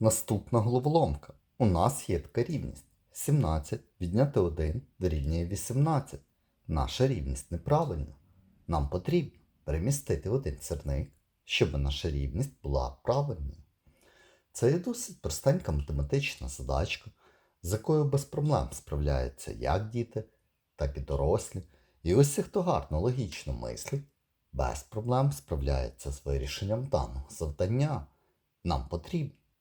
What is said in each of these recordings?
Наступна головоломка. У нас є така рівність. 17 відняти 1 дорівнює 18. Наша рівність неправильна. Нам потрібно перемістити один сірник, щоб наша рівність була правильною. Це є досить простенька математична задачка, з якою без проблем справляються як діти, так і дорослі. І ось хто гарно логічно мислить, без проблем справляється з вирішенням даного завдання. Нам потрібно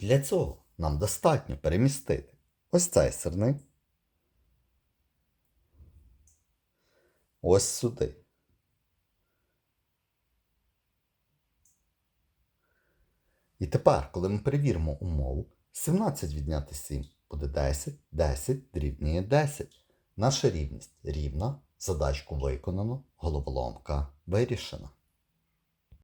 Для цього нам достатньо перемістити ось цей сирник. Ось сюди. І тепер, коли ми перевіримо умову, 17 відняти 7 буде 10, 10 дорівнює 10. Наша рівність рівна, задачку виконано, головоломка вирішена.